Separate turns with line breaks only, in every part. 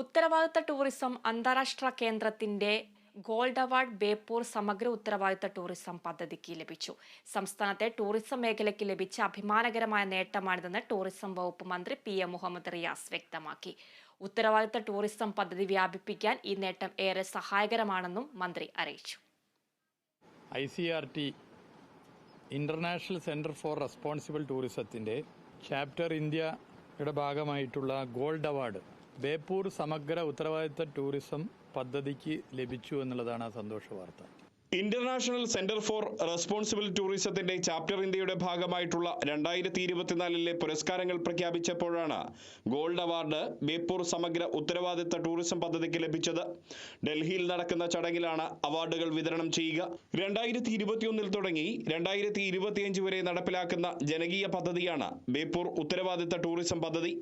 ഉത്തരവാദിത്ത ടൂറിസം അന്താരാഷ്ട്ര കേന്ദ്രത്തിന്റെ ഗോൾഡ് അവാർഡ് ബേപ്പൂർ സമഗ്ര ഉത്തരവാദിത്ത ടൂറിസം പദ്ധതിക്ക് ലഭിച്ചു. സംസ്ഥാനത്തെ ടൂറിസം മേഖലയ്ക്ക് ലഭിച്ച അഭിമാനകരമായ നേട്ടമാണിതെന്ന് ടൂറിസം വകുപ്പ് മന്ത്രി പി എ മുഹമ്മദ് റിയാസ് വ്യക്തമാക്കി. ഉത്തരവാദിത്ത ടൂറിസം പദ്ധതി വ്യാപിപ്പിക്കാൻ ഈ നേട്ടം ഏറെ സഹായകരമാണെന്നും മന്ത്രി അറിയിച്ചു.
I C R T international centre for responsible ടൂറിസത്തിന്റെ ചാപ്റ്റർ ഇന്ത്യയുടെ ഭാഗമായിട്ടുള്ള ഗോൾഡ് അവാർഡ് ബേപ്പൂർ സമഗ്ര ഉത്തരവാദിത്ത ടൂറിസം പദ്ധതിക്ക് ലഭിച്ചു എന്നുള്ളതാണ് ആ സന്തോഷ വാർത്ത.
ഇന്റർനാഷണൽ സെന്റർ ഫോർ റെസ്പോൺസിബിൾ ടൂറിസത്തിന്റെ ചാപ്റ്റർ ഇന്ത്യയുടെ ഭാഗമായിട്ടുള്ള രണ്ടായിരത്തി ഇരുപത്തിനാലിലെ പുരസ്കാരങ്ങൾ പ്രഖ്യാപിച്ചപ്പോഴാണ് ഗോൾഡ് അവാർഡ് ബേപ്പൂർ സമഗ്ര ഉത്തരവാദിത്ത ടൂറിസം പദ്ധതിക്ക് ലഭിച്ചത്. ഡൽഹിയിൽ നടക്കുന്ന ചടങ്ങിലാണ് അവാർഡുകൾ വിതരണം ചെയ്യുക. രണ്ടായിരത്തി ഇരുപത്തിയൊന്നിൽ തുടങ്ങി രണ്ടായിരത്തി ഇരുപത്തിയഞ്ച് വരെ നടപ്പിലാക്കുന്ന ജനകീയ പദ്ധതിയാണ് ബേപ്പൂർ ഉത്തരവാദിത്ത ടൂറിസം പദ്ധതി.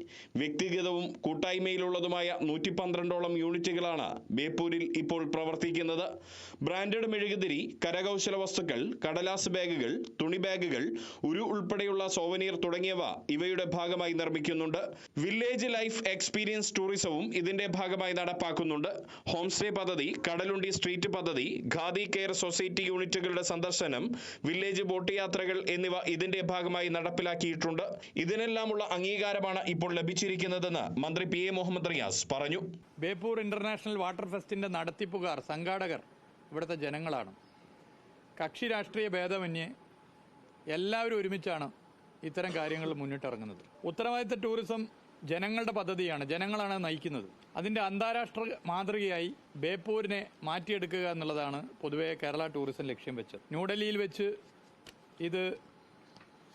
വ്യക്തിഗതവും കൂട്ടായ്മയിലുള്ളതുമായ നൂറ്റി പന്ത്രണ്ടോളം യൂണിറ്റുകളാണ് ബേപ്പൂരിൽ ഇപ്പോൾ പ്രവർത്തിക്കുന്നത്. ബ്രാൻഡഡ് മെഴുകുതിരി കരകൗശല വസ്തുക്കൾ കടലാസ് ബാഗുകൾ തുണി ബാഗുകൾ ഉരു ഉൾപ്പെടെയുള്ള സോവനീർ തുടങ്ങിയവ ഇവയുടെ ഭാഗമായി നിർമ്മിക്കുന്നുണ്ട്. വില്ലേജ് ലൈഫ് എക്സ്പീരിയൻസ് ടൂറിസവും ഇതിന്റെ ഭാഗമായി നടപ്പാക്കുന്നുണ്ട്. ഹോംസ്റ്റേ പദ്ധതി കടലുണ്ടി സ്ട്രീറ്റ് പദ്ധതി ഖാദി കെയർ സൊസൈറ്റി യൂണിറ്റുകളുടെ സന്ദർശനം വില്ലേജ് ബോട്ട് യാത്രകൾ എന്നിവ ഇതിന്റെ ഭാഗമായി നടപ്പിലാക്കിയിട്ടുണ്ട്. ഇതിനെല്ലാമുള്ള അംഗീകാരമാണ് ഇപ്പോൾ ലഭിച്ചിരിക്കുന്നതെന്ന് മന്ത്രി പി എ മുഹമ്മദ് റിയാസ് പറഞ്ഞു.
ബേപ്പൂർ ഇന്റർനാഷണൽ വാട്ടർ ഫെസ്റ്റിന്റെ നടത്തിപ്പുകാർ സംഘാടകർ ഇവിടുത്തെ ജനങ്ങളാണ്. കക്ഷി രാഷ്ട്രീയ ഭേദമന്യേ എല്ലാവരും ഒരുമിച്ചാണ് ഇത്തരം കാര്യങ്ങൾ മുന്നിട്ടിറങ്ങുന്നത്. ഉത്തരവാദിത്ത ടൂറിസം ജനങ്ങളുടെ പദ്ധതിയാണ്. ജനങ്ങളാണ് നയിക്കുന്നത്. അതിന്റെ അന്താരാഷ്ട്ര മാതൃകയായി ബേപ്പൂരിനെ മാറ്റിയെടുക്കുക എന്നുള്ളതാണ് പൊതുവേ കേരള ടൂറിസം ലക്ഷ്യം വെച്ചത്. ന്യൂഡൽഹിയിൽ വെച്ച് ഇത്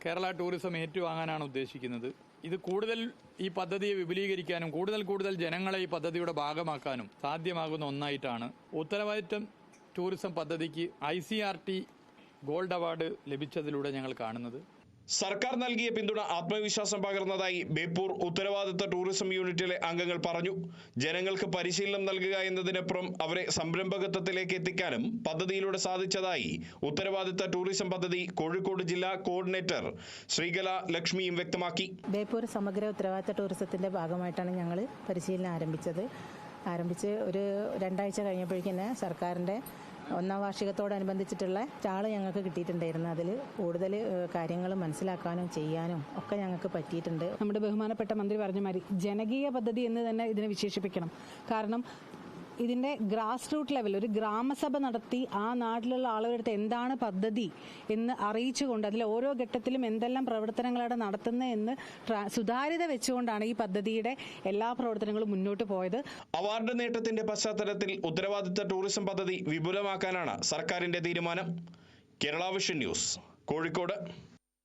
കേരള ടൂറിസം ഏറ്റുവാങ്ങാനാണ് ഉദ്ദേശിക്കുന്നത്. ഇത് കൂടുതൽ ഈ പദ്ധതിയെ വിപുലീകരിക്കാനും കൂടുതൽ കൂടുതൽ ജനങ്ങളെ ഈ പദ്ധതിയുടെ ഭാഗമാക്കാനും സാധ്യമാകുന്ന ഒന്നായിട്ടാണ് ഉത്തരവാദിത്തം ടൂറിസം പദ്ധതിക്ക് I C R T gold award ലഭിച്ചതിലൂടെ ഞങ്ങൾ കാണുന്നത്.
സർക്കാർ നൽകിയ പിന്തുണ ആത്മവിശ്വാസം പകർന്നതായി ബേപ്പൂർ ഉത്തരവാദിത്ത ടൂറിസം യൂണിറ്റിലെ അംഗങ്ങൾ പറഞ്ഞു. ജനങ്ങൾക്ക് പരിശീലനം നൽകുക എന്നതിനപ്പുറം അവരെ സംരംഭകത്വത്തിലേക്ക് എത്തിക്കാനും പദ്ധതിയിലൂടെ സാധിച്ചതായി ഉത്തരവാദിത്ത ടൂറിസം പദ്ധതി കോഴിക്കോട് ജില്ലാ കോർഡിനേറ്റർ ശ്രീകല ലക്ഷ്മിയും വ്യക്തമാക്കി.
ബേപ്പൂർ സമഗ്ര ഉത്തരവാദിത്ത ടൂറിസത്തിന്റെ ഭാഗമായിട്ടാണ് ഞങ്ങൾ പരിശീലനം ആരംഭിച്ചത്. ആരംഭിച്ച് ഒരു രണ്ടാഴ്ച കഴിഞ്ഞപ്പോഴേക്കും തന്നെ സർക്കാരിന്റെ ഒന്നാം വാർഷികത്തോടനുബന്ധിച്ചിട്ടുള്ള സ്റ്റാൾ ഞങ്ങൾക്ക് കിട്ടിയിട്ടുണ്ടായിരുന്നു. അതിൽ കൂടുതൽ കാര്യങ്ങൾ മനസ്സിലാക്കാനും ചെയ്യാനും ഒക്കെ ഞങ്ങൾക്ക് പറ്റിയിട്ടുണ്ട്.
നമ്മുടെ ബഹുമാനപ്പെട്ട മന്ത്രി പറഞ്ഞ മാതിരി ജനകീയ പദ്ധതി എന്ന് തന്നെ ഇതിനെ വിശേഷിപ്പിക്കണം. കാരണം ഇതിന്റെ ഗ്രാസ് റൂട്ട് ലെവൽ ഒരു ഗ്രാമസഭ നടത്തി ആ നാട്ടിലുള്ള ആളുകളുടെ എന്താണ് പദ്ധതി എന്ന് അറിയിച്ചുകൊണ്ട് അതിൽ ഓരോ ഘട്ടത്തിലും എന്തെല്ലാം പ്രവർത്തനങ്ങളാണ് നടത്തുന്നത് എന്ന് സുതാര്യത വെച്ചുകൊണ്ടാണ് ഈ പദ്ധതിയുടെ എല്ലാ പ്രവർത്തനങ്ങളും മുന്നോട്ട് പോയത്.
അവാർഡ് നേട്ടത്തിന്റെ പശ്ചാത്തലത്തിൽ ഉത്തരവാദിത്ത ടൂറിസം പദ്ധതി വിപുലമാക്കാനാണ് സർക്കാരിന്റെ തീരുമാനം. Kerala vision news Kozhikode.